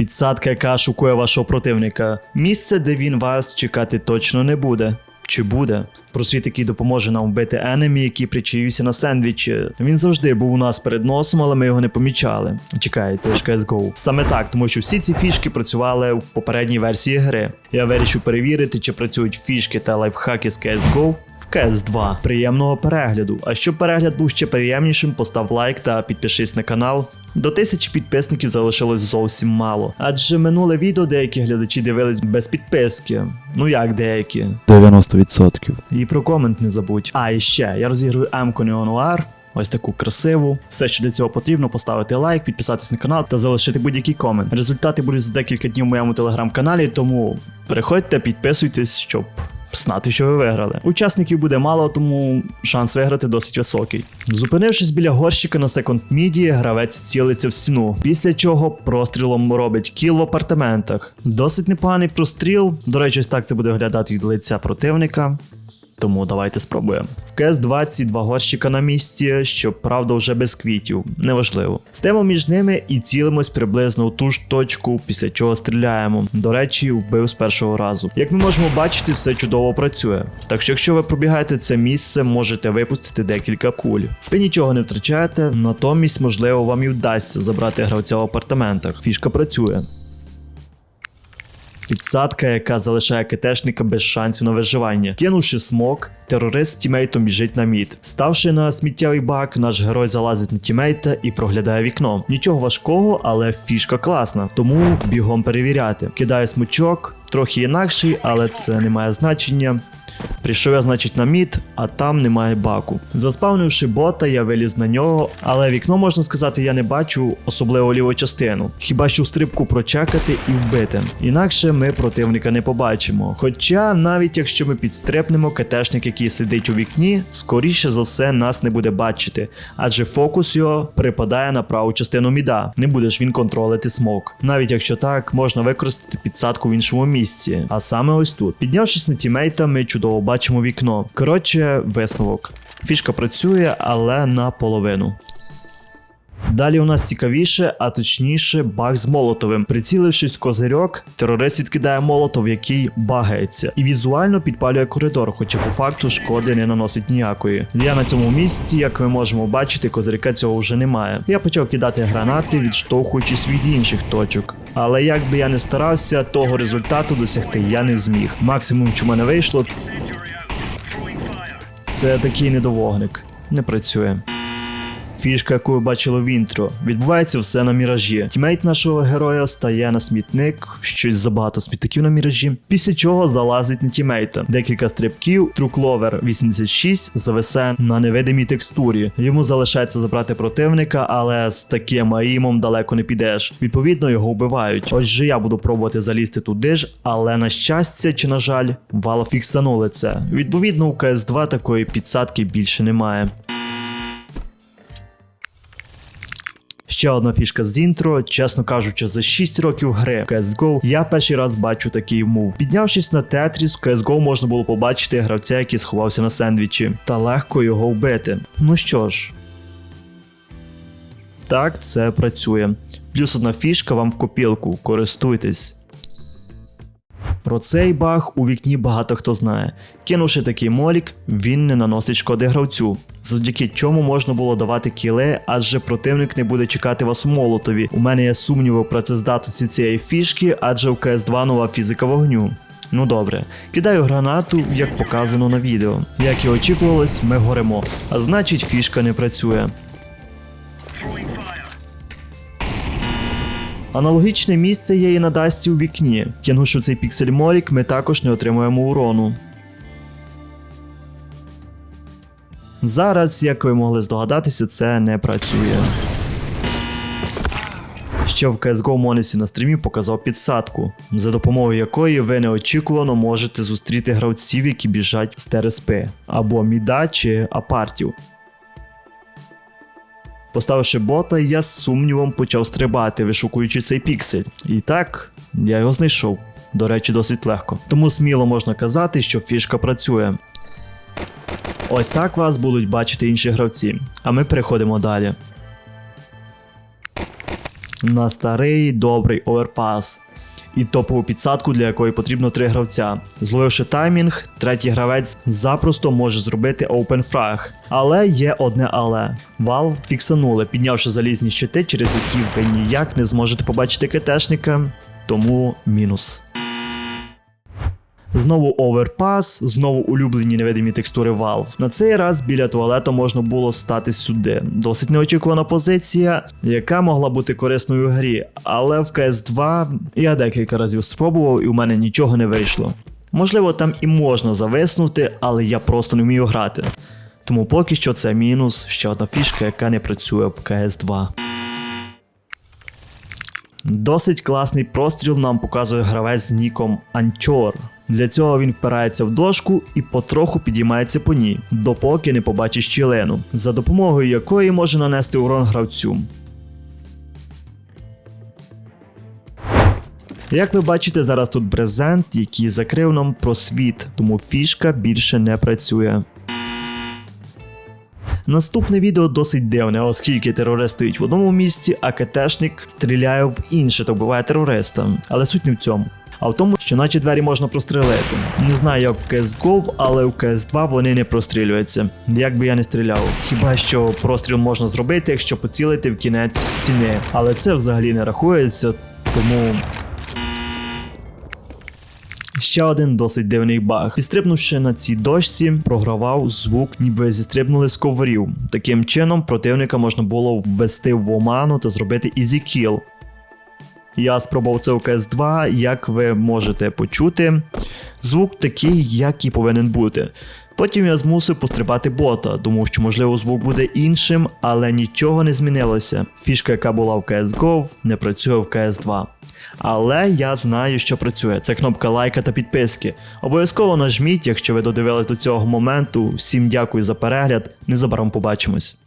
Підсадка, яка шокує вашого противника. Місце, де він вас чекати точно не буде. Чи буде? Просвіт, який допоможе нам вбити енемі, який причаївся на сендвічі. Він завжди був у нас перед носом, але ми його не помічали. Чекай, це ж CSGO. Саме так, тому що всі ці фішки працювали в попередній версії гри. Я вирішив перевірити, чи працюють фішки та лайфхаки з CSGO в CS 2. Приємного перегляду. А щоб перегляд був ще приємнішим, постав лайк та підпишись на канал. До тисячі підписників залишилось зовсім мало. Адже минуле відео деякі глядачі дивились без підписки. Ну як деякі. 90%. І про комент не забудь. А і ще я розіграю М-ку Неонуар. Ось таку красиву. Все, що для цього потрібно, поставити лайк, підписатись на канал та залишити будь-який комент. Результати будуть за декілька днів в моєму телеграм-каналі, тому переходьте, підписуйтесь, щоб знати, що ви виграли. Учасників буде мало, тому шанс виграти досить високий. Зупинившись біля горщика на секонд міді, гравець цілиться в стіну, після чого прострілом робить кіл в апартаментах. Досить непоганий простріл. До речі, так це буде виглядати від лиця противника. Тому давайте спробуємо. В cs 2 ці два горщика на місці, щоправда, вже без квітів, неважливо. Стемо між ними і цілимось приблизно у ту ж точку, після чого стріляємо. До речі, вбив з першого разу. Як ми можемо бачити, все чудово працює. Так що, якщо ви пробігаєте це місце, можете випустити декілька куль. Ви нічого не втрачаєте, натомість, можливо, вам і вдасться забрати гравця в апартаментах. Фішка працює. Підсадка, яка залишає КТшника без шансів на виживання. Кинувши смок, терорист з тімейтом біжить на мід. Ставши на сміттєвий бак, наш герой залазить на тімейта і проглядає вікно. Нічого важкого, але фішка класна, тому бігом перевіряти. Кидаю смучок, трохи інакший, але це не має значення. Прийшов я, значить, на мід, а там немає баку. Заспавнивши бота, я виліз на нього, але вікно, можна сказати, я не бачу, особливо ліву частину. Хіба що стрибку прочекати і вбити. Інакше ми противника не побачимо. Хоча, навіть якщо ми підстрибнемо, КТшник, який сидить у вікні, скоріше за все нас не буде бачити, адже фокус його припадає на праву частину міда. Не будеш він контролити смок. Навіть якщо так, можна використати підсадку в іншому місці, а саме ось тут. Піднявшись на тімейта, ми чудово бачимо вікно. Коротше, висновок. Фішка працює, але наполовину. Далі у нас цікавіше, а точніше, баг з молотовим. Прицілившись козирьок, терорист відкидає молотов, який багається, і візуально підпалює коридор, хоча по факту шкоди не наносить ніякої. Я на цьому місці, як ми можемо бачити, козиряка цього вже немає. Я почав кидати гранати, відштовхуючись від інших точок. Але як би я не старався, того результату досягти я не зміг. Максимум, що мене вийшло, це такий недовогник. Не працює. Фішка, яку ви бачили в інтро, відбувається все на міражі. Тімейт нашого героя стає на смітник, щось забагато смітників на міражі, після чого залазить на тімейта. Декілька стрибків, трукловер 86 завесе на невидимій текстурі. Йому залишається забрати противника, але з таким аїмом далеко не підеш. Відповідно, його вбивають. Отже, я буду пробувати залізти туди ж, але на щастя чи на жаль, вало фіксанули це. Відповідно, у КС 2 такої підсадки більше немає. Ще одна фішка з інтро, чесно кажучи, за 6 років гри в CSGO я перший раз бачу такий мув. Піднявшись на Тетріс, в CSGO можна було побачити гравця, який сховався на сендвічі, та легко його вбити. Ну що ж. Так, це працює. Плюс одна фішка вам в копілку, користуйтесь. Про цей баг у вікні багато хто знає. Кинувши такий молік, він не наносить шкоди гравцю, завдяки чому можна було давати кіли, адже противник не буде чекати вас у молотові. У мене є сумніви у працездатності цієї фішки, адже в CS2 нова фізика вогню. Ну добре, кидаю гранату, як показано на відео. Як і очікувалось, ми горимо, а значить фішка не працює. Аналогічне місце є і на дасті у вікні. Кинувши цей піксель молік, ми також не отримуємо урону. Зараз, як ви могли здогадатися, це не працює. Ще в CSGO Монесі на стрімі показав підсадку, за допомогою якої ви неочікувано можете зустріти гравців, які біжать з ТРСП, або міда чи апартів. Поставивши бота, я з сумнівом почав стрибати, вишукуючи цей піксель. І так, я його знайшов. До речі, досить легко. Тому сміло можна казати, що фішка працює. Ось так вас будуть бачити інші гравці. А ми переходимо далі. на старий добрий оверпас. І топову підсадку, для якої потрібно три гравця. Зловивши таймінг, третій гравець запросто може зробити open фраг. Але є одне але. Valve фіксанули, піднявши залізні щити, через які ви ніяк не зможете побачити КТшника, тому мінус. Знову оверпас, знову улюблені невидимі текстури Valve. На цей раз біля туалету можна було стати сюди. Досить неочікувана позиція, яка могла бути корисною в грі. Але в CS 2 я декілька разів спробував і у мене нічого не вийшло. Можливо, там і можна зависнути, але я просто не вмію грати. Тому поки що це мінус, ще одна фішка, яка не працює в CS 2. Досить класний простріл нам показує гравець з ніком Анчор. Для цього він впирається в дошку і потроху підіймається по ній, допоки не побачить щілину, за допомогою якої може нанести урон гравцю. Як ви бачите, зараз тут брезент, який закрив нам просвіт, тому фішка більше не працює. Наступне відео досить дивне, оскільки терорист стоїть в одному місці, а КТшник стріляє в інше та вбиває терориста. Але суть не в цьому. А в тому, що наче двері можна прострілити. Не знаю, як в CSGO, але в CS2 вони не прострілюються. Як би я не стріляв. Хіба що простріл можна зробити, якщо поцілити в кінець стіни. Але це взагалі не рахується, тому Ще один досить дивний баг. Підстрибнувши на цій дошці, програвав звук, ніби зістрибнули з коврів. Таким чином, противника можна було ввести в оману та зробити ізікіл. Я спробував це у CS2, як ви можете почути. Звук такий, як і повинен бути. Потім я змусив пострибати бота, думав, що можливо звук буде іншим, але нічого не змінилося. Фішка, яка була в CSGO, не працює в CS2. Але я знаю, що працює. Це кнопка лайка та підписки. Обов'язково нажміть, якщо ви додивились до цього моменту. Всім дякую за перегляд. Незабаром побачимось.